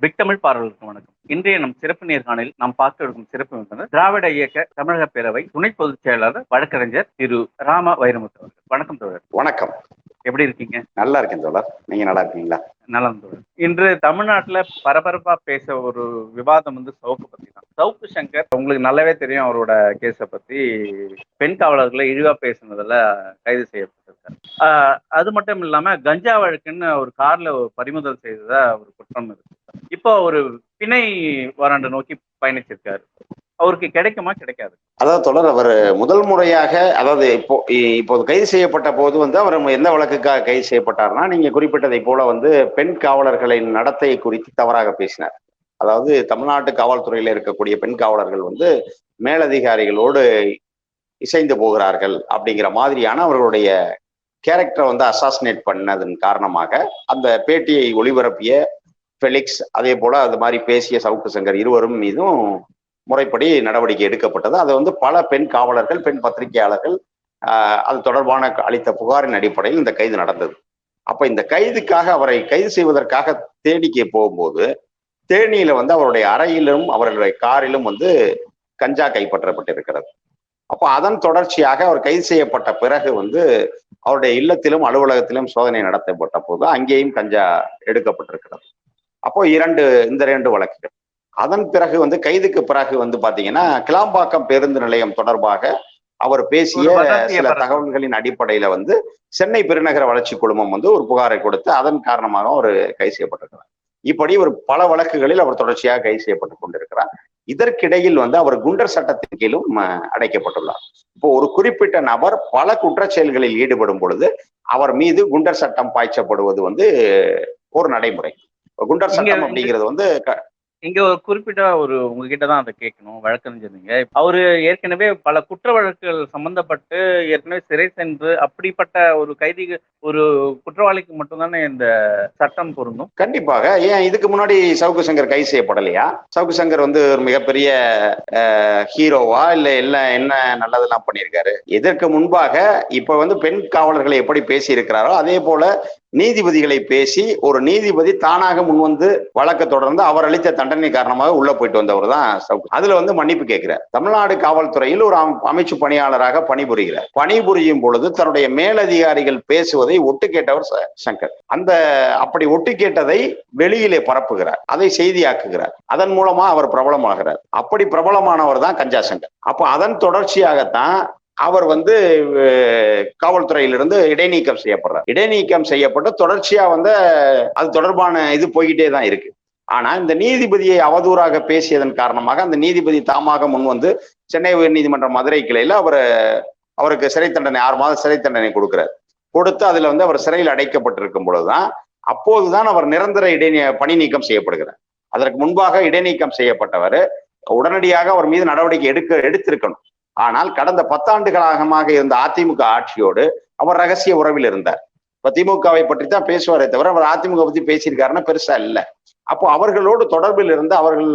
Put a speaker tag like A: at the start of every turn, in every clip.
A: Big Tamil பார்வையாளருக்கு வணக்கம். இன்றைய நம் சிறப்பு நேர்காணலில் நாம் பார்க்க இருக்கும் சிறப்பு விருந்தினர் திராவிட இயக்க தமிழக பேரவை துணை பொதுச் செயலாளர் வழக்கறிஞர் திரு ராம வைரமுத்து அவர்கள். வணக்கம் தோழர்.
B: வணக்கம்.
A: எப்படி இருக்கீங்க?
B: நல்லா இருக்கேன் தோழர். நீங்க நல்லா இருக்கீங்களா?
A: நலம் தோழர். இன்று தமிழ்நாட்டுல பரபரப்பா பேச ஒரு விவாதம் வந்து சவுக்கு பத்தி தான். சவுக்கு சங்கர் உங்களுக்கு நல்லாவே தெரியும் அவரோட கேஸை பத்தி. பெண் காவலர்களை இழிவா பேசுனதுல கைது செய்யப்பட்டிருக்காரு. அது மட்டும் இல்லாம கஞ்சா வழக்குன்னு ஒரு கார்ல பறிமுதல் செய்ததா ஒரு குற்றம் இருக்கு இப்போ ஒரு பிணை வராண்டு நோக்கி பயணிச்சிருக்காரு. அவருக்கு கிடைக்குமா? கிடைக்காது.
B: அதாவது தொடர் அவர் முதல் முறையாக அதாவது இப்போ இப்போது கைது செய்யப்பட்ட போது வந்து அவர் எந்த வழக்குக்காக கைது செய்யப்பட்டார்னா நீங்க குறிப்பிட்டதை போல வந்து பெண் காவலர்களின் நடத்தை குறித்து தவறாக பேசினார். அதாவது தமிழ்நாட்டு காவல்துறையில இருக்கக்கூடிய பெண் காவலர்கள் வந்து மேலதிகாரிகளோடு இசைந்து போகிறார்கள் அப்படிங்கிற மாதிரியான அவர்களுடைய கேரக்டரை வந்து அசாசினேட் பண்ணதன் காரணமாக அந்த பேட்டியை ஒளிபரப்பிய ஃபெலிக்ஸ் அதே போல அது மாதிரி பேசிய சவுக்கு சங்கர் இருவரும் மீதும் முறைப்படி நடவடிக்கை எடுக்கப்பட்டது. அது வந்து பல பெண் காவலர்கள் பெண் பத்திரிகையாளர்கள் ஆஹ், அது தொடர்பான அளித்த புகாரின் அடிப்படையில் இந்த கைது நடந்தது. அப்ப இந்த கைதுக்காக அவரை கைது செய்வதற்காக தேனிக்கு போகும்போது தேனியில வந்து அவருடைய அறையிலும் அவர்களுடைய காரிலும் வந்து கஞ்சா கைப்பற்றப்பட்டிருக்கிறது. அப்போ அதன் தொடர்ச்சியாக அவர் கைது செய்யப்பட்ட பிறகு வந்து அவருடைய இல்லத்திலும் அலுவலகத்திலும் சோதனை நடத்தப்பட்ட போது அங்கேயும் கஞ்சா எடுக்கப்பட்டிருக்கிறது. அப்போ இரண்டு இந்த இரண்டு வழக்குகள். அதன் பிறகு வந்து கைதுக்கு பிறகு வந்து பாத்தீங்கன்னா கிளாம்பாக்கம் பேருந்து நிலையம் தொடர்பாக அவர் பேசிய சில தகவல்களின் அடிப்படையில வந்து சென்னை பெருநகர வளர்ச்சி குழுமம் வந்து ஒரு புகாரை கொடுத்து அதன் காரணமாக அவர் கைது செய்யப்பட்டிருக்கிறார். இப்படி ஒரு பல வழக்குகளில் அவர் தொடர்ச்சியாக கைது செய்யப்பட்டுக் கொண்டிருக்கிறார். இதற்கிடையில் வந்து அவர் குண்டர் சட்டத்தின் கீழும் அடைக்கப்பட்டுள்ளார். இப்போ ஒரு குறிப்பிட்ட நபர் பல குற்றச் செயல்களில் ஈடுபடும் பொழுது அவர் மீது குண்டர் சட்டம் பாய்ச்சப்படுவது வந்து ஒரு நடைமுறை. குண்டர் சட்டம் அப்படிங்கிறது வந்து
A: இங்க ஒரு குறிப்பிட்ட ஒரு உங்ககிட்ட தான் அதை கேட்கணும் வழக்கறிஞர் அவரு ஏற்கனவே பல குற்ற வழக்குகள் சம்பந்தப்பட்டு ஏற்கனவே சிறை சென்று அப்படிப்பட்ட ஒரு கைதி ஒரு குற்றவாளிக்கு மட்டும்தானே இந்த சட்டம் பொருந்தும்?
B: கண்டிப்பாக. ஏன் இதுக்கு முன்னாடி சவுக்கு சங்கர் கைது செய்யப்படலையா? சவுக்கு சங்கர் வந்து ஒரு மிகப்பெரிய ஹீரோவா இல்ல எல்லாம் என்ன நல்லதெல்லாம் பண்ணியிருக்காரு? இதற்கு முன்பாக இப்ப வந்து பெண் காவலர்களை எப்படி பேசி இருக்கிறாரோ அதே போல நீதிபதிகளை பேசி ஒரு நீதிபதி தானாக முன்வந்து வழக்க தொடர்ந்து அவர் அளித்த தண்டனை காரணமாக உள்ள போயிட்டு வந்தவர் தான் அதுல வந்து மன்னிப்பு கேட்கிறார். தமிழ்நாடு காவல்துறையில் ஒரு அம்- அமைச்சு பணியாளராக பணிபுரிகிறார். பணிபுரியும் பொழுது தன்னுடைய மேலதிகாரிகள் பேசுவதை ஒட்டு கேட்டவர் ச- சங்கர். அந்த அப்படி ஒட்டு கேட்டதை வெளியிலே பரப்புகிறார். அதை செய்தியாக்குகிறார். அதன் மூலமா அவர் பிரபலமாகிறார். அப்படி பிரபலமானவர் தான் கஞ்சா சங்கர். அப்போ அதன் தொடர்ச்சியாகத்தான் அவர் வந்து காவல்துறையிலிருந்து இடைநீக்கம் செய்யப்படுறார். இடைநீக்கம் செய்யப்பட்டு தொடர்ச்சியா வந்து அது தொடர்பான இது போய்கிட்டே தான் இருக்கு. ஆனா இந்த நீதிபதியை அவதூறாக பேசியதன் காரணமாக அந்த நீதிபதி தாமாக முன் வந்து சென்னை உயர்நீதிமன்ற மதுரை கிளையில அவர் அவருக்கு சிறை தண்டனை ஆறு மாதம் சிறை தண்டனை கொடுக்கிறார். கொடுத்து அதுல வந்து அவர் சிறையில் அடைக்கப்பட்டிருக்கும் பொழுதுதான் அப்போதுதான் அவர் நிரந்தர இடைநீ பணி நீக்கம் செய்யப்படுகிறார். அதற்கு முன்பாக இடைநீக்கம் செய்யப்பட்டவர் உடனடியாக அவர் மீது நடவடிக்கை எடுக்க எடுத்திருக்கணும். ஆனால் கடந்த பத்தாண்டுகளாகமாக இருந்த அதிமுக ஆட்சியோடு அவர் ரகசிய உறவில் இருந்தார். இப்ப திமுகவை பற்றி தான் பேசுவாரே தவிர அவர் அதிமுக பத்தி பேசியிருக்காருன்னா பெருசா இல்லை. அப்போ அவர்களோடு தொடர்பில் இருந்து அவர்கள்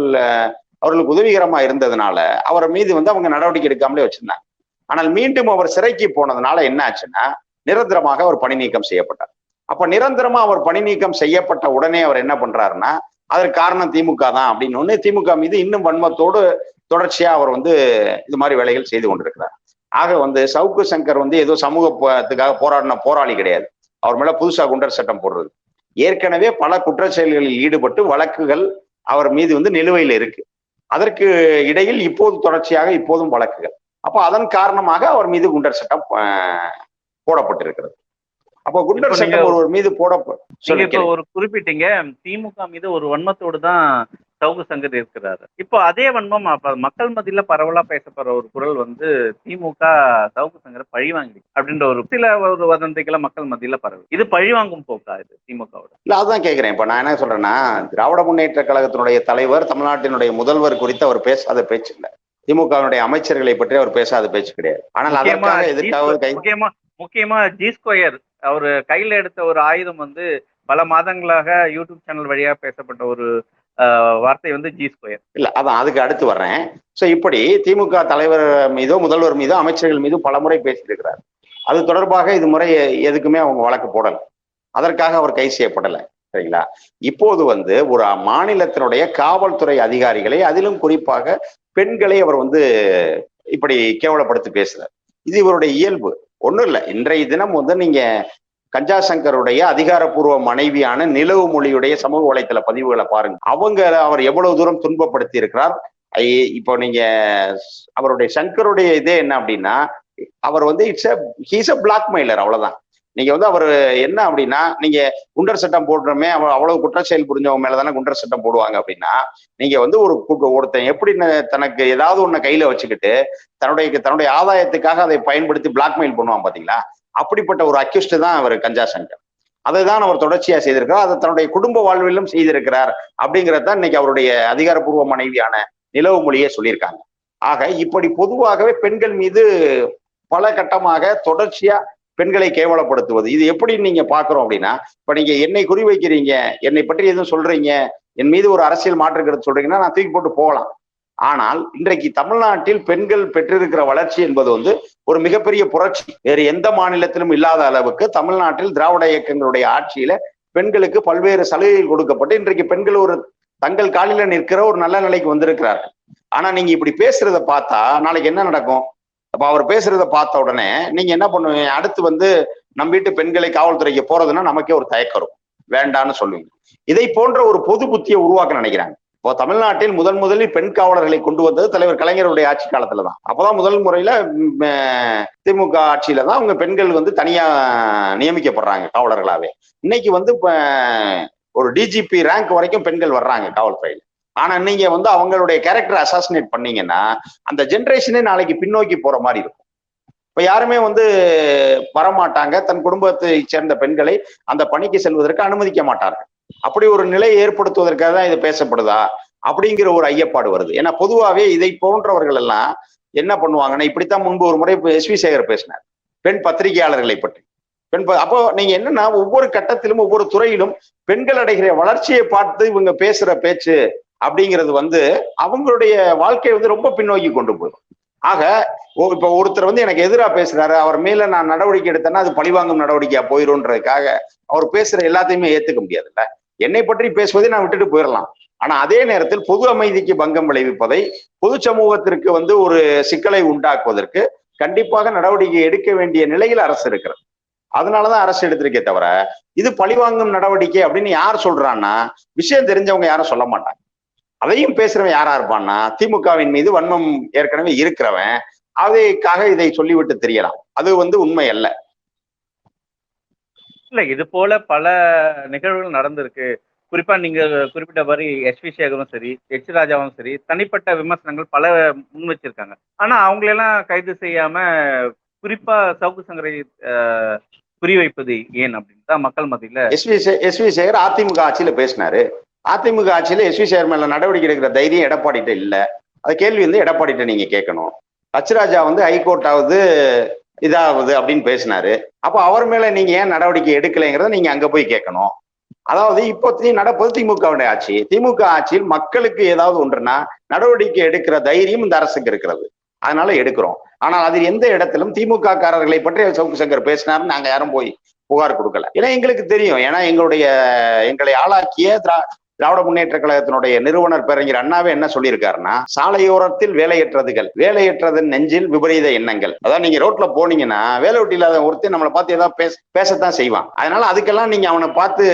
B: அவர்களுக்கு உதவிகரமா இருந்ததுனால அவர் மீது வந்து அவங்க நடவடிக்கை எடுக்காமலே வச்சிருந்தாங்க. ஆனால் மீண்டும் அவர் சிறைக்கு போனதுனால என்ன ஆச்சுன்னா நிரந்தரமாக அவர் பணி நீக்கம் செய்யப்பட்டார். அப்ப நிரந்தரமா அவர் பணி நீக்கம் செய்யப்பட்ட உடனே அவர் என்ன பண்றாருன்னா அதற்கு காரணம் திமுக தான் அப்படின்னு ஒன்னு திமுக மீது இன்னும் வன்மத்தோடு தொடர்ச்சியா அவர் வந்து இது மாதிரி வேலைகள் செய்து கொண்டிருக்கிறார். ஆக வந்து சவுக்கு சங்கர் வந்து ஏதோ சமூகத்துக்காக போராடின போராளி கிடையாது. அவர் மேல புதுசா குண்டர் சட்டம் போடுறது. ஏற்கனவே பல குற்றச் செயல்களில் ஈடுபட்டு வழக்குகள் அவர் மீது வந்து நிலுவையில் இருக்கு. அதற்கு இடையில் இப்போது தொடர்ச்சியாக இப்போதும் வழக்குகள். அப்போ அதன் காரணமாக அவர் மீது குண்டர் சட்டம் போடப்பட்டிருக்கிறது. அப்போ குண்டர் சட்டம் ஒருவர் மீது போட
A: ஒரு குறிப்பிட்டீங்க திமுக மீது ஒரு வன்மத்தோடு தான் சவுக்கு சங்கர் இருக்கிறாரு. இப்போ அதே வன்மம் அப்ப மக்கள் மத்தியில பரவலா பேசப்படுற ஒரு குரல் வந்து திமுக சவுக்கு சங்கரை பழி வாங்கி அப்படின்ற ஒரு சில ஒரு வதந்திகளை மக்கள் மத்தியில பரவு. இது பழி வாங்கும் போக்கா இது திமுகவோட?
B: இல்ல அதான் கேக்குறேன். இப்ப நான் என்ன சொல்றேன்னா திராவிட முன்னேற்ற கழகத்தினுடைய தலைவர் தமிழ்நாட்டினுடைய முதல்வர் குறித்து அவர் பேசாத பேச்சு இல்ல. திமுகவினுடைய அமைச்சர்களை பற்றி அவர் பேசாத பேச்சு கிடையாது. ஆனால்
A: முக்கியமா
B: அதற்காக
A: G
B: எதிர்க்காக
A: square-
B: கை
A: முக்கியமா முக்கியமா ஜி ஸ்கொயர் அவர் கையில் எடுத்த ஒரு ஆயுதம் வந்து பல மாதங்களாக யூடியூப் சேனல் வழியாக பேசப்பட்ட ஒரு வார்த்தை வந்து ஜி ஸ்கொயர்
B: இல்ல அதான் அதுக்கு அடுத்து வர்றேன். சோ இப்படி திமுக தலைவர் மீதோ முதல்வர் மீதோ அமைச்சர்கள் மீதோ பலமுறை பேசியிருக்கிறார் அது தொடர்பாக இது முறை எதுக்குமே அவங்க வழக்கு போடல. அதற்காக அவர் கை செய்யப்படலை சரிங்களா? இப்போது வந்து ஒரு மாநிலத்தினுடைய காவல்துறை அதிகாரிகளை அதிலும் குறிப்பாக பெண்களை அவர் வந்து இப்படி கேவலப்படுத்தி பேசுறார். இது இவருடைய இயல்பு. ஒன்றும் இல்லை. இன்றைய தினம் வந்து நீங்க கஞ்சா சங்கருடைய அதிகாரப்பூர்வ மனைவியான நிலவு மொழியுடைய சமூக வலைத்தள பதிவுகளை பாருங்க. அவங்க அவர் எவ்வளவு தூரம் துன்பப்படுத்தி இருக்கிறார்? ஐ- இப்போ நீங்க அவருடைய சங்கருடைய இதே என்ன அப்படின்னா அவர் வந்து இட்ஸ் ஹீஸ் அ பிளாக்மெயிலர் அவ்வளவுதான். நீங்க வந்து அவர் என்ன அப்படின்னா நீங்க குண்டர் சட்டம் போடுறோமே அவ அவ்வளவு குற்ற செயல் புரிஞ்சவங்க மேல தானே குண்டர் சட்டம் போடுவாங்க அப்படின்னா நீங்க வந்து ஒரு ஒருத்தன் எப்படி தனக்கு ஏதாவது ஒண்ணு கையில வச்சுக்கிட்டு தன்னுடைய தன்னுடைய ஆதாயத்துக்காக அதை பயன்படுத்தி பிளாக்மெயில் பண்ணுவான் பாத்தீங்களா? அப்படிப்பட்ட ஒரு அக்யூஸ்ட் தான் அவர் கஞ்சா சங்கர். அதை தான் அவர் தொடர்ச்சியா செய்திருக்கிறார். அதை தன்னுடைய குடும்ப வாழ்விலும் செய்திருக்கிறார் அப்படிங்கிறது தான் இன்னைக்கு அவருடைய அதிகாரப்பூர்வ மனைவியான நிலவு மொழியே சொல்லியிருக்காங்க. ஆக இப்படி பொதுவாகவே பெண்கள் மீது பல கட்டமாக தொடர்ச்சியா பெண்களை கேவலப்படுத்துவது. இது எப்படி நீங்க பாக்குறோம் அப்படின்னா இப்ப நீங்க என்னை குறி வைக்கிறீங்க என்னை பற்றி எதுவும் சொல்றீங்க என் மீது ஒரு அரசியல் மாற்று கருத்து சொல்றீங்கன்னா நான் தூக்கி போட்டு போகலாம். ஆனால் இன்றைக்கு தமிழ்நாட்டில் பெண்கள் பெற்றிருக்கிற வளர்ச்சி என்பது வந்து ஒரு மிகப்பெரிய புரட்சி. வேறு எந்த மாநிலத்திலும் இல்லாத அளவுக்கு தமிழ்நாட்டில் திராவிட இயக்கங்களுடைய ஆட்சியில பெண்களுக்கு பல்வேறு சலுகைகள் கொடுக்கப்பட்டு இன்றைக்கு பெண்கள் ஒரு தங்கள் காலில நிற்கிற ஒரு நல்ல நிலைக்கு வந்திருக்கிறார்கள். ஆனா நீங்க இப்படி பேசுறத பார்த்தா நாளைக்கு என்ன நடக்கும்? அப்ப அவர் பேசுறத பார்த்த உடனே நீங்க என்ன பண்ணுவீங்க? அடுத்து வந்து நம்ம வீட்டு பெண்களை காவல்துறைக்கு போறதுன்னா நமக்கே ஒரு தயக்கம் இருக்கும். வேண்டான்னு சொல்லுவீங்க. இதை போன்ற ஒரு பொது புத்தியை உருவாக்க நினைக்கிறாங்க. இப்போ தமிழ்நாட்டில் முதன் முதலில் பெண் காவலர்களை கொண்டு வந்தது தலைவர் கலைஞருடைய ஆட்சி காலத்துல தான் அப்பதான் முதல் முறையில திமுக ஆட்சியில தான் அவங்க பெண்கள் வந்து தனியா நியமிக்கப்படுறாங்க காவலர்களாவே. இன்னைக்கு வந்து இப்போ ஒரு டிஜிபி ரேங்க் வரைக்கும் பெண்கள் வர்றாங்க காவல்துறையில. ஆனா நீங்க வந்து அவங்களுடைய கேரக்டர் அசாசினேட் பண்ணீங்கன்னா அந்த ஜென்ரேஷனே நாளைக்கு பின்னோக்கி போற மாதிரி இருக்கும். இப்ப யாருமே வந்து வரமாட்டாங்க. தன் குடும்பத்தை சேர்ந்த பெண்களை அந்த பணிக்கு செல்வதற்கு அனுமதிக்க மாட்டார்கள். அப்படி ஒரு நிலை ஏற்படுத்துவதற்காக தான் இது பேசப்படுதா? அப்படிங்கிற ஒரு ஐயப்பாடு வருது. ஏன்னா பொதுவாகவே இதை போன்றவர்கள் எல்லாம் என்ன பண்ணுவாங்கன்னா இப்படித்தான் முன்பு ஒரு முறை எஸ் வி சேகர் பேசினார். பெண் பத்திரிகையாளர்களை பற்றி. பெண் அப்போ நீங்க என்னன்னா ஒவ்வொரு கட்டத்திலும் ஒவ்வொரு துறையிலும் பெண்கள் அடைகிற வளர்ச்சியை பார்த்து இவங்க பேசுற பேச்சு அப்படிங்கிறது வந்து அவங்களுடைய வாழ்க்கையை வந்து ரொம்ப பின்னோக்கி கொண்டு போயிடும். ஆக ஓ- இப்ப ஒருத்தர் வந்து எனக்கு எதிராக பேசுறாரு அவர் மேல நான் நடவடிக்கை எடுத்தேன்னா அது பழிவாங்கும் நடவடிக்கையா போயிரும்ன்றதுக்காக அவர் பேசுற எல்லாத்தையுமே ஏத்துக்க முடியாதுல்ல. என்னை பற்றி பேசுவதை நான் விட்டுட்டு போயிடலாம் ஆனா அதே நேரத்தில் பொது அமைதிக்கு பங்கம் விளைவிப்பதை பொது சமூகத்திற்கு வந்து ஒரு சிக்கலை உண்டாக்குவதற்கு கண்டிப்பாக நடவடிக்கை எடுக்க வேண்டிய நிலையில் அரசு இருக்கிறது. அதனாலதான் அரசு எடுத்திருக்கே தவிர இது பழிவாங்கும் நடவடிக்கை அப்படின்னு யார் சொல்றான்னா விஷயம் தெரிஞ்சவங்க யாரும் சொல்ல மாட்டாங்க. அதையும் பேசுறவன் யாரா இருப்பான்னா திமுகவின் மீது வன்மம் ஏற்கனவே இருக்கிறவன் அதைக்காக இதை சொல்லிவிட்டு தெரியலாம். அது வந்து உண்மை அல்ல.
A: இல்ல இது போல பல நிகழ்வுகள் நடந்திருக்கு. குறிப்பா நீங்க குறிப்பிட்ட மாதிரி எஸ் வி சேகரும் சரி எச் ராஜாவும் சரி தனிப்பட்ட விமர்சனங்கள் பல முன் வச்சிருக்காங்க. ஆனா அவங்களெல்லாம் கைது செய்யாம குறிப்பா சவுக்கு சங்கரை அஹ், குறிவைப்பது ஏன் அப்படின்னு தான் மக்கள் மத்தியில
B: S V S V Sekar AIADMK ஆட்சியில பேசினாரு. அதிமுக ஆட்சியில எஸ் வி சேகர் நடவடிக்கை எடுக்கிற தைரியம் எடப்பாடிட்ட இல்ல. அது கேள்வி வந்து எடப்பாடிட்ட நீங்க கேட்கணும். ஹச்ராஜா வந்து ஹைகோர்ட் ஆகுது இதாகுது அப்படின்னு பேசினாரு. அப்போ அவர் மேல நீங்க ஏன் நடவடிக்கை எடுக்கலைங்கிறத நீங்க அங்க போய் கேட்கணும். அதாவது இப்போ நடப்பது திமுகவுடைய ஆட்சி. திமுக ஆட்சியில் மக்களுக்கு ஏதாவது ஒன்றுனா நடவடிக்கை எடுக்கிற தைரியம் இந்த அரசுக்கு இருக்கிறது. அதனால எடுக்கிறோம். ஆனால் அதில் எந்த இடத்திலும் திமுக காரர்களை பற்றி சவுக்கு சங்கர் பேசினார்னு நாங்க யாரும் போய் புகார் கொடுக்கல. ஏன்னா எங்களுக்கு தெரியும். ஏன்னா எங்களுடைய எங்களை ஆளாக்கிய திரா திராவிட முன்னேற்ற கழகத்தினுடைய நிறுவனர் பேரறிஞர் அண்ணாவே என்ன சொல்லியிருக்காருன்னா சாலையோரத்தில் வேலையற்றதுகள் வேலையற்றதன் நெஞ்சில் விபரீத எண்ணங்கள். அதாவது நீங்க ரோட்ல போனீங்கன்னா வேலை ஒட்டி இல்லாத ஒருத்தன் நம்மளை பார்த்து ஏதாவது பேச பேசத்தான் செய்வான். அதனால அதுக்கெல்லாம் நீங்க அவனை பார்த்து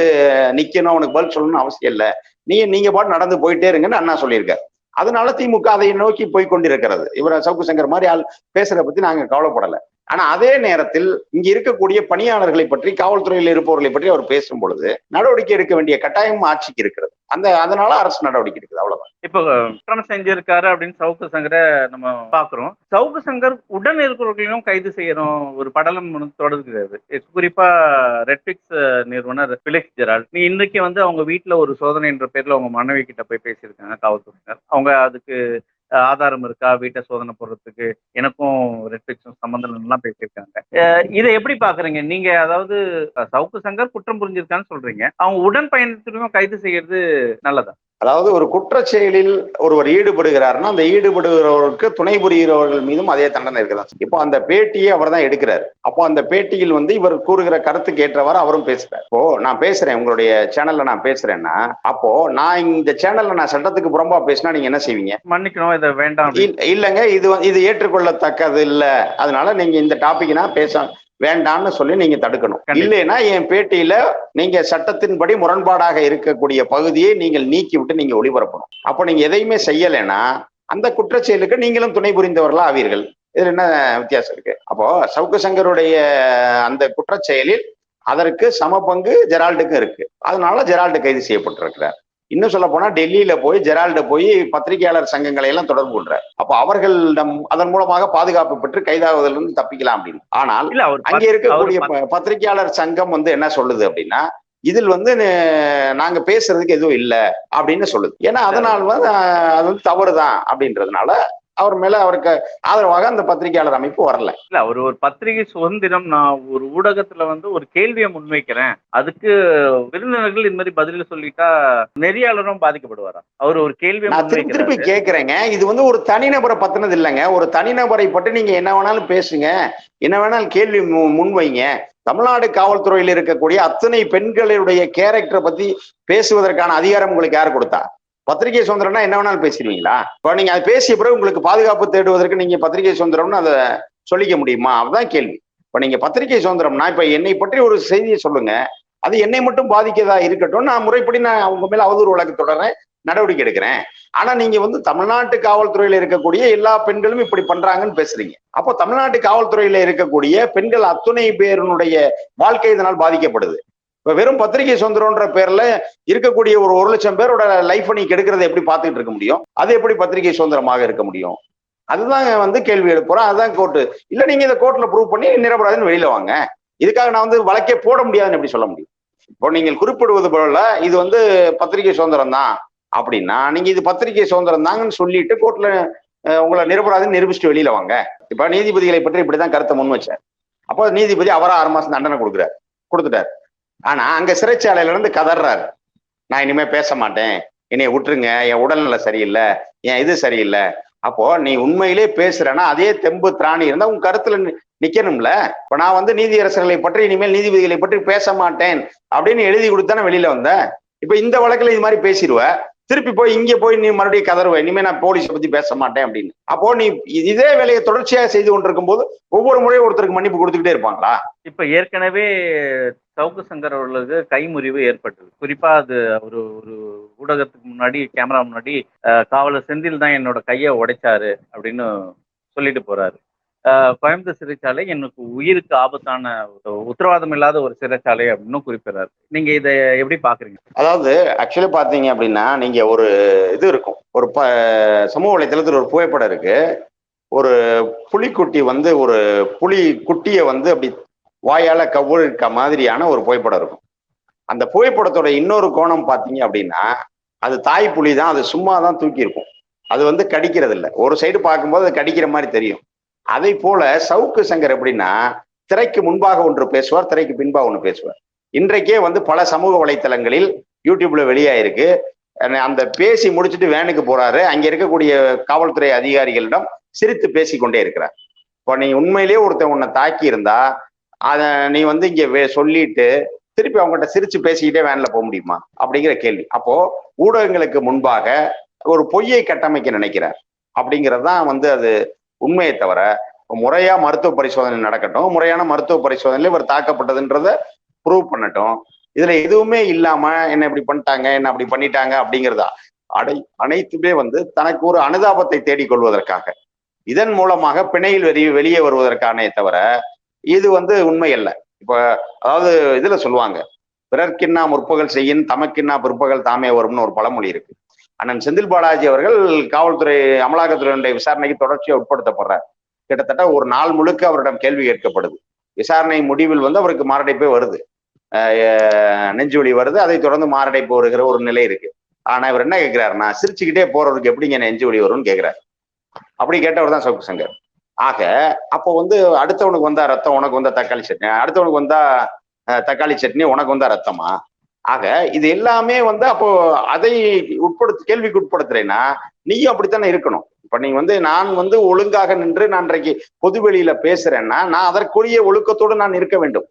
B: நிக்கணும் அவனுக்கு பதில் சொல்லணும்னு அவசியம் இல்லை. நீங்க நீங்க பாட்டு நடந்து போயிட்டே இருங்கன்னு அண்ணா சொல்லியிருக்காரு. அதனால திமுக அதை நோக்கி போய் கொண்டிருக்கிறது. இவர் சவுக்கு சங்கர் மாதிரி ஆள் பேசுறத பத்தி நாங்க கவலைப்படலை. ஆனா அதே நேரத்தில் இங்க இருக்கக்கூடிய பணியாளர்களை பற்றி காவல்துறையில் இருப்பவர்களை பற்றி அவர் பேசும் பொழுது நடவடிக்கை எடுக்க வேண்டிய கட்டாயம் ஆட்சிக்கு இருக்கிறது. அந்த அதனால அரசு நடவடிக்கை எடுக்குது அவ்வளவுதான்.
A: இப்போ குற்றம் செஞ்சிருக்காரு அப்படின்னு சவுக்கு சங்கரை நம்ம பாக்குறோம் சவுக்கு சங்கர் உடன் இருக்கிறவர்களையும் கைது செய்யணும் ஒரு படலம் தொடர்கிறது குறிப்பா ரெட்பிக்ஸ் நிறுவனர் பிலிக்ஸ் ஜெரால் நீ இன்னைக்கு வந்து அவங்க வீட்டுல ஒரு சோதனை என்ற பேர்ல அவங்க மனைவி கிட்ட போய் பேசியிருக்காங்க காவல்துறையினர். அவங்க அதுக்கு ஆதாரம் இருக்கா? வீட்டை சோதனை போடுறதுக்கு எனக்கும் ரெஸ்ட்ரிக்ஷன் சம்பந்தம்லாம் பேசியிருக்காங்க. இதை எப்படி பாக்குறீங்க? நீங்க அதாவது சவுக்கு சங்கர் குற்றம் புரிஞ்சிருக்கான்னு சொல்றீங்க. அவங்க உடன் பயணத்திலும் கைது செய்யறது நல்லதா?
B: அதாவது ஒரு குற்றச் செயலில் ஒருவர் ஈடுபடுகிறாருன்னா அந்த ஈடுபடுகிறவருக்கு துணை புரிகிறவர்கள் மீதும் அதே தண்டனை இருக்குதான் இப்போ அந்த பேட்டியை அவர் தான் எடுக்கிறார். அப்போ அந்த பேட்டியில் வந்து இவர் கூறுகிற கருத்துக்கு ஏற்றவாறு அவரும் பேசுறார். இப்போ நான் பேசுறேன் உங்களுடைய சேனல்ல நான் பேசுறேன்னா அப்போ நான் இந்த சேனல்ல நான் சட்டத்துக்கு புறம்பா பேசினா நீங்க என்ன செய்வீங்க?
A: மன்னிக்கணும் இதை வேண்டாம்.
B: இல்லைங்க இது இது ஏற்றுக்கொள்ளத்தக்கது இல்ல. அதனால நீங்க இந்த டாபிக் நான் பேச வேண்டாம்னு சொல்லி நீங்க தடுக்கணும். இல்லைன்னா என் பேட்டியில நீங்க சட்டத்தின்படி முரண்பாடாக இருக்கக்கூடிய பகுதியை நீங்கள் நீக்கி விட்டு நீங்க ஒளிபரப்பணும். அப்போ நீங்க எதையுமே செய்யலைன்னா அந்த குற்றச்செயலுக்கு நீங்களும் துணை புரிந்தவர்களா ஆவீர்கள். இதுல என்ன வித்தியாசம் இருக்கு? அப்போ சவுக்கு சங்கருடைய அந்த குற்றச்செயலில் அதற்கு சம பங்கு ஜெரால்டுக்கும் இருக்கு. அதனால ஜெரால்டு கைது செய்யப்பட்டிருக்கிறார். இன்னும் சொல்ல போனா டெல்லியில போய் ஜெரால்டு போய் பத்திரிகையாளர் சங்கங்களை எல்லாம் தொடர்பு கொள்றார். அப்போ அவர்களிடம் அதன் மூலமாக பாதுகாப்பு பெற்று கைதாகுவதிலிருந்து தப்பிக்கலாம் அப்படின்னு. ஆனால் அங்க இருக்கக்கூடிய பத்திரிகையாளர் சங்கம் வந்து என்ன சொல்லுது அப்படின்னா இதில் வந்து நாங்க பேசுறதுக்கு எதுவும் இல்ல அப்படின்னு சொல்லுது. ஏன்னா அதனால அது வந்து தவறுதான் அப்படின்றதுனால அவர் மேல அவருக்கு ஆதரவாக அந்த பத்திரிகையாளர் அமைப்பு வரல.
A: இல்ல அவர் ஒரு பத்திரிகை சுதந்திரம் நான் ஒரு ஊடகத்துல வந்து ஒரு கேள்வியை முன்வைக்கிறேன். அதுக்கு விருந்தினர்கள் இந்த மாதிரி பதில் சொல்லிட்டா நெறியாளரும் பாதிக்கப்படுவாரா? அவர் ஒரு கேள்வியை
B: திருப்பி கேட்கிறேங்க இது வந்து ஒரு தனிநபரை பத்தினது இல்லைங்க. ஒரு தனிநபரை பற்றி நீங்க என்ன வேணாலும் பேசுங்க. என்ன வேணாலும் கேள்வி முன்வைங்க. தமிழ்நாடு காவல்துறையில் இருக்கக்கூடிய அத்தனை பெண்களுடைய கேரக்டரை பத்தி பேசுவதற்கான அதிகாரம் உங்களுக்கு யார் கொடுத்தா? பத்திரிகை சுதந்திரம்னா என்ன வேணாலும் பேசிடுவீங்களா? இப்போ நீங்க அது பேசிய பிறகு உங்களுக்கு பாதுகாப்பு தேடுவதற்கு நீங்க பத்திரிகை சுதந்திரம்னு அதை சொல்லிக்க முடியுமா? அதுதான் கேள்வி. இப்போ நீங்க பத்திரிகை சுதந்திரம்னா இப்ப என்னை பற்றி ஒரு செய்தியை சொல்லுங்க. அது என்னை மட்டும் பாதிக்கதா இருக்கட்டும். நான் முறைப்படி நான் அவங்க மேல அவதூறு வழக்கு தொடர்றேன் நடவடிக்கை எடுக்கிறேன். ஆனா நீங்க வந்து தமிழ்நாட்டு காவல்துறையில இருக்கக்கூடிய எல்லா பெண்களும் இப்படி பண்றாங்கன்னு பேசுறீங்க. அப்போ தமிழ்நாட்டு காவல்துறையில இருக்கக்கூடிய பெண்கள் அத்துணை பேருனுடைய வாழ்க்கை இதனால் பாதிக்கப்படுது. இப்ப வெறும் பத்திரிகை சுதந்திரம்ன்ற பேர்ல இருக்கக்கூடிய ஒரு ஒரு லட்சம் பேரோட லைஃப் நீ கெடுக்கிறத எப்படி பார்த்துட்டு இருக்க முடியும்? அது எப்படி பத்திரிகை சுதந்திரமாக இருக்க முடியும்? அதுதான் வந்து கேள்வி எழுப்புறோம். அதுதான் கோர்ட்டு இல்ல நீங்க இதை கோர்ட்ல ப்ரூவ் பண்ணி நிரபராதுன்னு வெளியில வாங்க. இதுக்காக நான் வந்து வழக்கே போட முடியாதுன்னு எப்படி சொல்ல முடியும்? இப்போ நீங்கள் குறிப்பிடுவது போல இது வந்து பத்திரிகை சுதந்திரம் தான். அப்படின்னா நீங்க இது பத்திரிகை சுதந்திரம் தாங்கன்னு சொல்லிட்டு கோர்ட்ல உங்களை நிரபராதுன்னு நிரூபிச்சுட்டு வெளியில வாங்க. இப்ப நீதிபதிகளை பற்றி இப்படிதான் கருத்தை முன் வச்சார். அப்போ நீதிபதி அவரா ஆறு மாசம் தண்டனை கொடுக்குறாரு. கொடுத்துட்டாரு. ஆனா அங்க சிறைச்சாலையில இருந்து கதறாரு நான் இனிமே பேச மாட்டேன். என்னைய விட்டுருங்க. என் உடல்நிலை சரியில்லை. என் இது சரியில்லை. அப்போ நீ உண்மையிலே பேசுறேன்னா அதே தெம்பு திராணி இருந்தா உன் கருத்துல நி- நிக்கணும்ல? இப்ப நான் வந்து நீதியரசர்களை பற்றி இனிமேல் நீதிபதிகளை பற்றி பேச மாட்டேன் அப்படின்னு எழுதி கொடுத்தானே வெளியில வந்தேன் இப்ப இந்த வழக்குல இது மாதிரி பேசிடுவேன் திருப்பி போய் இங்க போய் நீ மறுபடியும் கதறுவ. இனிமே நான் போலீஸை பத்தி பேச மாட்டேன் அப்படின்னு. அப்போ நீ இதே வேலையை தொடர்ச்சியா செய்து கொண்டிருக்கும் போது ஒவ்வொரு முறையும் ஒருத்தருக்கு மன்னிப்பு கொடுத்துக்கிட்டே இருப்பாங்களா?
A: இப்ப ஏற்கனவே சவுக்கு சங்கர் அவர்களுக்கு கைமுறிவு ஏற்பட்டது. குறிப்பா அது ஒரு ஒரு ஊடகத்துக்கு முன்னாடி கேமரா முன்னாடி காவலர் செந்தில் தான் என்னோட கையை உடைச்சாரு அப்படின்னு சொல்லிட்டு போறாரு. கோயம்புத்தூர் சிறைச்சாலை எனக்கு உயிருக்கு ஆபத்தான உத்தரவாதம் இல்லாத ஒரு சிறைச்சாலை அப்படின்னு குறிப்பிடுறாரு. நீங்க இதை எப்படி பாக்குறீங்க?
B: அதாவது ஆக்சுவலி பாத்தீங்க அப்படின்னா நீங்க ஒரு இது இருக்கும். ஒரு ப சமூக வலைத்தளத்தில் ஒரு புகைப்படம் இருக்கு. ஒரு புலிக்குட்டி வந்து ஒரு புலி குட்டியை வந்து அப்படி வாயால இருக்க மாதிரியான ஒரு புகைப்படம் இருக்கும். அந்த புகைப்படத்தோட இன்னொரு கோணம் பார்த்தீங்க அப்படின்னா அது தாய் புலி தான் அது சும்மா தான் தூக்கி இருக்கும் அது வந்து கடிக்கிறது இல்லை ஒரு சைடு பார்க்கும்போது அது கடிக்கிற மாதிரி தெரியும். அதை போல சவுக்கு சங்கர் எப்படின்னா திரைக்கு முன்பாக ஒன்று பேசுவார் திரைக்கு பின்பாக ஒன்று பேசுவார். இன்றைக்கே வந்து பல சமூக வலைத்தளங்களில் யூடியூப்ல வெளியாயிருக்கு. அந்த பேசி முடிச்சுட்டு வேனுக்கு போறாரு. அங்க இருக்கக்கூடிய காவல்துறை அதிகாரிகளிடம் சிரித்து பேசிக்கொண்டே இருக்கிறார். இப்போ நீ உண்மையிலேயே ஒருத்தன் உன்னை தாக்கி இருந்தா அத நீ வந்து இங்க சொல்லிட்டு திருப்பி அவங்ககிட்ட சிரிச்சு பேசிக்கிட்டே வேன்ல போக முடியுமா? அப்படிங்கிற கேள்வி. அப்போ ஊடகங்களுக்கு முன்பாக ஒரு பொய்யை கட்டமைக்க நினைக்கிறார். அப்படிங்கிறது தான் வந்து அது உண்மையை தவிர முறையா மருத்துவ பரிசோதனை நடக்கட்டும் முறையான மருத்துவ பரிசோதனையில இவர் தாக்கப்பட்டதுன்றத ப்ரூவ் பண்ணட்டும். இதுல எதுவுமே இல்லாம என்ன இப்படி பண்ணிட்டாங்க என்ன அப்படி பண்ணிட்டாங்க அப்படிங்கிறதா? அடை அனைத்துமே வந்து தனக்கு ஒரு அனுதாபத்தை தேடிக் கொள்வதற்காக. இதன் மூலமாக பிணையில் வெளி வெளியே வருவதற்கானே தவிர இது வந்து உண்மை அல்ல. இப்ப அதாவது இதுல சொல்லுவாங்க பிறர்க்கின்னா முற்பகல் செய்யின் தமக்கின்னா பிற்பகல் தாமே வரும்னு ஒரு பழமொழி இருக்கு. அண்ணன் செந்தில் பாலாஜி அவர்கள் காவல்துறை அமலாக்கத்துறையினுடைய விசாரணைக்கு தொடர்ச்சியாக உட்படுத்தப்படுறார். கிட்டத்தட்ட ஒரு நாள் முழுக்க அவரிடம் கேள்வி கேட்கப்படுது. விசாரணை முடிவில் வந்து அவருக்கு மாரடைப்பே வருது. நெஞ்சுவலி வருது. அதை தொடர்ந்து மாரடைப்பு வருகிற ஒரு நிலை இருக்கு. ஆனா இவர் என்ன கேட்கிறாருன்னா சிரிச்சுக்கிட்டே போறவருக்கு எப்படிங்க நெஞ்சு வலி வரும்னு கேட்கிறாரு அப்படி கேட்டவர் தான் சவுக்கு சங்கர். ஆக அப்போ வந்து அடுத்தவனுக்கு வந்தா ரத்தம் உனக்கு வந்தா தக்காளி சட்னி. அடுத்தவனுக்கு வந்தா தக்காளி சட்னி உனக்கு வந்தா ரத்தமா? ஆக இது எல்லாமே வந்து அப்போ அதை உட்படுத்த கேள்விக்கு உட்படுத்துறேன்னா நீயும் அப்படித்தானே இருக்கணும். இப்ப நீ வந்து நான் வந்து ஒழுங்காக நின்று நான் இன்றைக்கு பொதுவெளியில பேசுறேன்னா நான் அதற்குரிய ஒழுக்கத்தோடு நான் இருக்க வேண்டும்.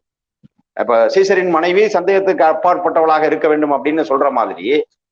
B: இப்ப சீசரின் மனைவி சந்தேகத்துக்கு அப்பாற்பட்டவளாக இருக்க வேண்டும் அப்படின்னு சொல்ற மாதிரி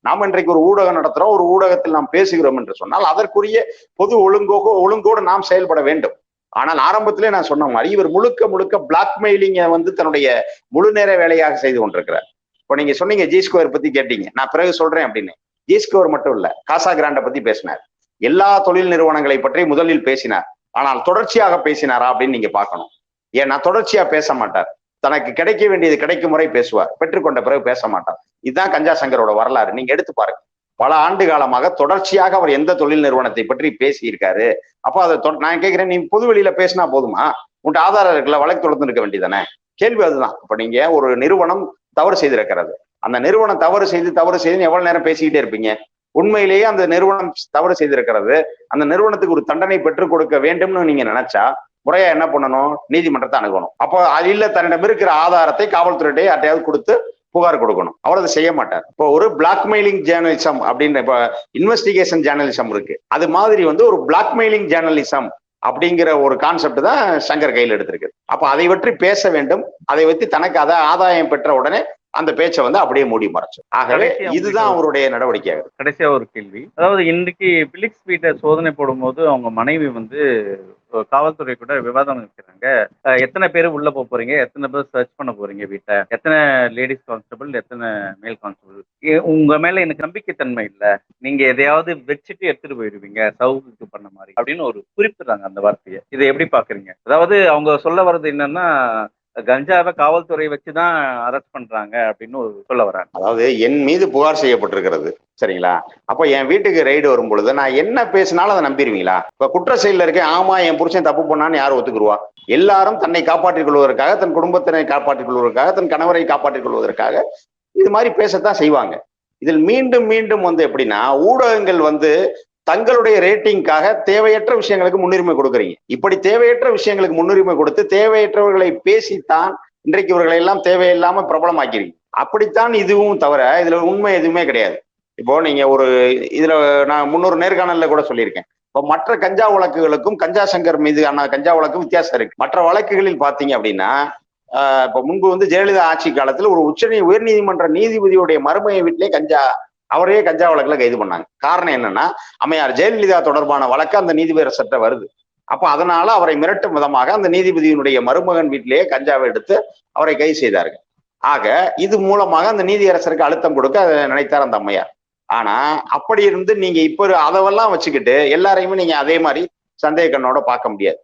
B: நாம் இன்றைக்கு ஒரு ஊடகம் நடத்துறோம் ஒரு ஊடகத்தில் நாம் பேசுகிறோம் என்று சொன்னால் அதற்குரிய பொது ஒழுங்கோக ஒழுங்கோடு நாம் செயல்பட வேண்டும். ஆனால் ஆரம்பத்திலே நான் சொன்ன மாதிரி இவர் முழுக்க முழுக்க பிளாக்மெயிலிங்கை வந்து தன்னுடைய முழு நேர வேலையாக செய்து கொண்டிருக்கிறார். இப்போ நீங்க சொன்னீங்க ஜி ஸ்கொயர் பத்தி கேட்டீங்க. நான் பிறகு சொல்றேன் அப்படின்னு. ஜி ஸ்கொயர் மட்டும் இல்ல காசா கிராண்ட பத்தி பேசினார். எல்லா தொழில் நிறுவனங்களை பற்றி முதலில் பேசினார். ஆனால் தொடர்ச்சியாக பேசினாரா அப்படின்னு நீங்க பார்க்கணும். ஏன்னா தொடர்ச்சியா பேச மாட்டார். தனக்கு கிடைக்க வேண்டியது கிடைக்கும் முறை பேசுவார். பெற்றுக்கொண்ட பிறகு பேச மாட்டார். இதுதான் கஞ்சா சங்கரோட வரலாறு. நீங்க எடுத்து பாருங்க. பல ஆண்டு காலமாக தொடர்ச்சியாக அவர் எந்த தொழில் நிறுவனத்தை பற்றி பேசியிருக்காரு. அப்போ அதை நான் கேட்கிறேன் நீ பொதுவெளியில பேசினா போதுமா? உன்ட்டு ஆதாரம் இருக்குல்ல வழக்கு தொடர்ந்து இருக்க வேண்டியதானே கேள்வி அதுதான். இப்ப நீங்க ஒரு நிறுவனம் தவறு செய்திருக்கிறது. அந்த நிறுவனம் தவறு செய்து தவறு செய்து எவ்வளவு நேரம் பேசிக்கிட்டே இருப்பீங்க? உண்மையிலேயே அந்த நிறுவனம் தவறு செய்திருக்கிறது. அந்த நிறுவனத்துக்கு ஒரு தண்டனை பெற்றுக் கொடுக்க வேண்டும்னு நீங்க நினைச்சா முறையா என்ன பண்ணணும்? நீதிமன்றத்தை அணுகணும். அப்போ அது இல்ல தன்னிடம் இருக்கிற ஆதாரத்தை காவல்துறையிட்டே யார்ட்டையாவது கொடுத்து புகார் கொடுக்கணும். அவர் அதை செய்ய மாட்டார். இப்போ ஒரு பிளாக்மெயிலிங் ஜேர்னலிசம் அப்படின்ற இப்போ இன்வெஸ்டிகேஷன் ஜேர்னலிசம் இருக்கு. அது மாதிரி வந்து ஒரு பிளாக்மெயிலிங் ஜேர்னலிசம் அப்படிங்கிற ஒரு கான்செப்ட் தான் சங்கர் கையில் எடுத்திருக்கு. அப்போ அதை பற்றி பேச வேண்டும். அதை வைத்து தனக்கு அதை ஆதாயம் பெற்ற உடனே அந்த பேச்சை வந்து அப்படியே மூடி மறைச்சு. ஆகவே இதுதான் அவருடைய நடவடிக்கையாக
A: கடைசியா ஒரு கேள்வி. அதாவது இன்னைக்கு பிலிக்ஸ் வீட்டை சோதனை போடும்போது அவங்க மனைவி வந்து காவல்துறை கூட விவாதம் வைக்கிறாங்க அஹ், எத்தனை பேர் உள்ள போக போறீங்க? எத்தனை பேர் சர்ச் பண்ண போறீங்க வீட்டை? எத்தனை லேடிஸ் கான்ஸ்டபிள் எத்தனை மேல் கான்ஸ்டபிள் உங்க மேல எனக்கு நம்பிக்கைத்தன்மை இல்ல. நீங்க எதையாவது வச்சுட்டு எடுத்துட்டு போயிடுவீங்க சவுக்கு பண்ண மாதிரி. அப்படின்னு ஒரு குறிப்பிடுறாங்க அந்த வார்த்தையை. இதை எப்படி பாக்குறீங்க? அதாவது அவங்க சொல்ல வர்றது என்னன்னா கஞ்சாவை காவல்துறை வச்சுதான் அரெஸ்ட் பண்றாங்க அப்படின்னு ஒரு சொல்ல வராங்க.
B: அதாவது என் மீது புகார் செய்யப்பட்டிருக்கிறது சரிங்களா? அப்ப என் வீட்டுக்கு ரைடு வரும் பொழுது நான் என்ன பேசினாலும் அதை நம்பிடுவீங்களா? இப்ப குற்ற செயல இருக்கேன் ஆமா என் புருஷன் தப்பு பண்ணான்னு யார் ஒத்துக்குருவா? எல்லாரும் தன்னை காப்பாற்றிக் கொள்வதற்காக தன் குடும்பத்தினை காப்பாற்றிக் கொள்வதற்காக தன் கணவரை காப்பாற்றிக் கொள்வதற்காக இது மாதிரி பேசத்தான் செய்வாங்க. இதில் மீண்டும் மீண்டும் வந்து எப்படின்னா ஊடகங்கள் வந்து தங்களுடைய ரேட்டிங்காக தேவையற்ற விஷயங்களுக்கு முன்னுரிமை கொடுக்குறீங்க. இப்படி தேவையற்ற விஷயங்களுக்கு முன்னுரிமை கொடுத்து தேவையற்றவர்களை பேசித்தான் இன்றைக்கு இவர்களை எல்லாம் தேவையில்லாம பிரபலமாக்கிறீங்க அப்படித்தான் இதுவும் தவிர இதுல உண்மை எதுவுமே கிடையாது. இப்போ நீங்க ஒரு இதுல நான் முன்னொரு நேர்காணல்ல கூட சொல்லியிருக்கேன். இப்போ மற்ற கஞ்சா வழக்குகளுக்கும் கஞ்சா சங்கர் மீது ஆனால் கஞ்சா வழக்கும் வித்தியாசம் இருக்கு. மற்ற வழக்குகளில் பாத்தீங்க அப்படின்னா இப்போ முன்பு வந்து ஜெயலலிதா ஆட்சி காலத்தில் ஒரு உச்ச உயர்நீதிமன்ற நீதிபதியுடைய மருமைய வீட்டிலே கஞ்சா அவரையே கஞ்சா வழக்குல கைது பண்ணாங்க. காரணம் என்னன்னா அம்மையார் ஜெயலலிதா தொடர்பான வழக்கு அந்த நீதிபதி சட்டம் வருது. அப்போ அதனால அவரை மிரட்டும் விதமாக அந்த நீதிபதியினுடைய மருமகன் வீட்டிலேயே கஞ்சாவை எடுத்து அவரை கைது செய்தார்கள். ஆக இது மூலமாக அந்த நீதியரசருக்கு அழுத்தம் கொடுக்க அதை நினைத்தார் அந்த அம்மையார். ஆனா அப்படி இருந்து நீங்க இப்ப ஒரு அதவெல்லாம் வச்சுக்கிட்டு எல்லாரையுமே நீங்க அதே மாதிரி சந்தேக கண்ணோட பார்க்க முடியாது.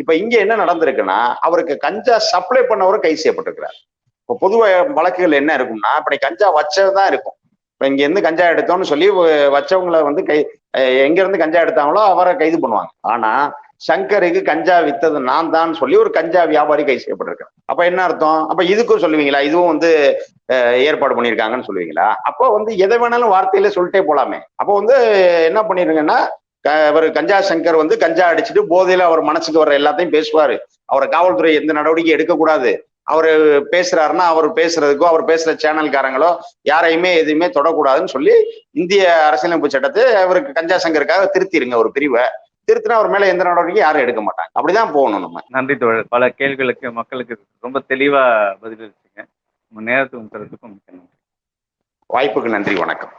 B: இப்ப இங்க என்ன நடந்திருக்குன்னா அவருக்கு கஞ்சா சப்ளை பண்ணவரும் கைது செய்யப்பட்டிருக்கிறார். இப்போ பொதுவாக வழக்குகள் என்ன இருக்கும்னா இப்படி கஞ்சா வச்சதுதான் இருக்கும். இப்போ இங்கேருந்து கஞ்சா எடுத்தோம்னு சொல்லி வச்சவங்களை வந்து கை எங்கேருந்து கஞ்சா எடுத்தாங்களோ அவரை கைது பண்ணுவாங்க. ஆனால் சங்கருக்கு கஞ்சா வித்தது நான் தான் சொல்லி ஒரு கஞ்சா வியாபாரி கை செய்யப்பட்டிருக்காரு. அப்ப என்ன அர்த்தம்? அப்ப இதுக்கும் சொல்லுவீங்களா? இதுவும் வந்து ஏற்பாடு பண்ணியிருக்காங்கன்னு சொல்லுவீங்களா? அப்போ வந்து எதை வேணாலும் வார்த்தையில சொல்லிட்டே போலாமே. அப்போ வந்து என்ன பண்ணிருங்கன்னா க- இவர் கஞ்சா சங்கர் வந்து கஞ்சா அடிச்சுட்டு போதையில அவர் மனசுக்கு வர்ற எல்லாத்தையும் பேசுவாரு. அவரை காவல்துறை எந்த நடவடிக்கை எடுக்கக்கூடாது. அவர் பேசுறாருன்னா அவர் பேசுறதுக்கோ அவர் பேசுற சேனல்காரங்களோ யாரையுமே எதுவுமே தொடக்கூடாதுன்னு சொல்லி இந்திய அரசியலமைப்பு சட்டத்தை அவருக்கு கஞ்சா சங்கருக்காக திருத்திருங்க ஒரு பிரிவை. திருத்தினா அவர் மேல எந்த நடவடிக்கையும் யாரும் எடுக்க மாட்டாங்க. அப்படிதான் போகணும் நம்ம.
A: நன்றி தோழர். பல கேள்விகளுக்கு மக்களுக்கு ரொம்ப தெளிவா பதிலளிச்சீங்க உங்க நேரத்துக்கும் கருத்துக்கும்
B: வாய்ப்புக்கு நன்றி வணக்கம்.